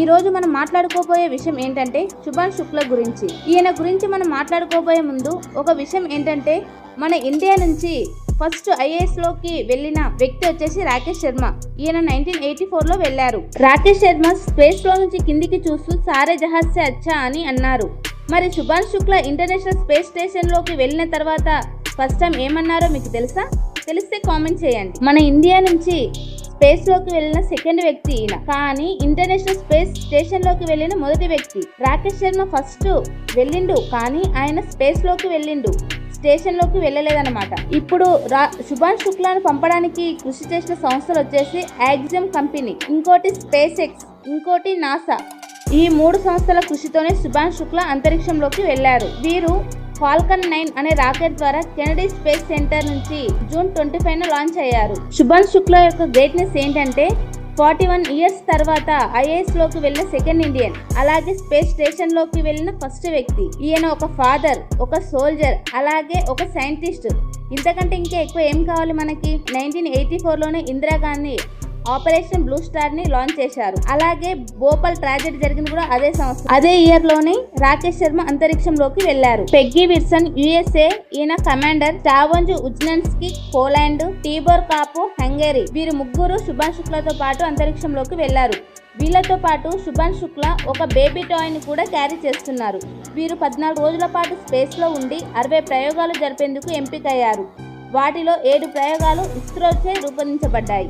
ఈ రోజు మనం మాట్లాడుకోబోయే విషయం ఏంటంటే శుభాన్ శుక్ల గురించి. ఈయన గురించి మనం మాట్లాడుకోబోయే ముందు ఒక విషయం ఏంటంటే మన ఇండియా నుంచి ఫస్ట్ ఐఏఎస్లోకి వెళ్ళిన వ్యక్తి వచ్చేసి రాకేష్ శర్మ. ఈయన నైన్టీన్ ఎయిటీ ఫోర్లో వెళ్ళారు. రాకేష్ శర్మ స్పేస్లో నుంచి కిందికి చూస్తూ సారే జహాజ్ సే అచ్చా అని అన్నారు. మరి శుభాన్ శుక్ల ఇంటర్నేషనల్ స్పేస్ స్టేషన్లోకి వెళ్ళిన తర్వాత ఫస్ట్ టైం ఏమన్నారో మీకు తెలుసా? తెలిస్తే కామెంట్ చేయండి. మన ఇండియా నుంచి స్పేస్లోకి వెళ్ళిన సెకండ్ వ్యక్తి ఈయన. కానీ ఇంటర్నేషనల్ స్పేస్ స్టేషన్లోకి వెళ్ళిన మొదటి వ్యక్తి. రాకేష్ శర్మ ఫస్ట్ వెళ్ళిండు కానీ ఆయన స్పేస్లోకి వెళ్ళిండు. స్టేషన్లోకి వెళ్ళలేదన్నమాట. ఇప్పుడు రా శుభాన్ శుక్లాను పంపడానికి కృషి చేసిన సంస్థలు వచ్చేసి యాక్సిమ్ కంపెనీ ఇంకోటి స్పేస్ ఎక్స్ ఇంకోటి నాసా. ఈ మూడు సంస్థల కృషితోనే శుభాన్ శుక్ల అంతరిక్షంలోకి వెళ్ళారు వీరు ఫాల్కన్ నైన్ అనే రాకెట్ ద్వారా కెనడీ స్పేస్ సెంటర్ నుంచి జూన్ ట్వంటీ ఫైవ్ లాంచ్ అయ్యారు. శుభాన్ శుక్ల యొక్క గ్రేట్నెస్ ఏంటంటే ఫార్టీ వన్ ఇయర్స్ తర్వాత ఐఏఎస్లోకి వెళ్ళిన సెకండ్ ఇండియన్ అలాగే స్పేస్ స్టేషన్లోకి వెళ్ళిన ఫస్ట్ వ్యక్తి. ఈయన ఒక ఫాదర్ ఒక సోల్జర్ అలాగే ఒక సైంటిస్ట్. ఇంతకంటే ఇంకా ఎక్కువ ఏం కావాలి మనకి? Nineteen eighty ఫోర్లోనే Indira Gandhi operation blue స్టార్ని launch చేశారు. అలాగే భోపాల్ ట్రాజెడీ జరిగింది కూడా అదే సంవత్సరం. అదే ఇయర్లోనే రాకేష్ శర్మ అంతరిక్షంలోకి వెళ్ళారు పెగ్గీ విల్సన్ యుఎస్ఏ ఈయన commander చావోంజు Uznanski Poland Tibor Kapu Hungary వీరు ముగ్గురు శుభాన్ శుక్లతో పాటు అంతరిక్షంలోకి వెళ్ళారు వీళ్ళతో పాటు శుభాన్ శుక్ల ఒక బేబీ టాయ్ని కూడా క్యారీ చేస్తున్నారు. వీరు పద్నాలుగు రోజుల పాటు స్పేస్లో ఉండి అరవై ప్రయోగాలు జరిపేందుకు ఎంపికయ్యారు. వాటిలో ఏడు ప్రయోగాలు ఇస్రోచే రూపొందించబడ్డాయి.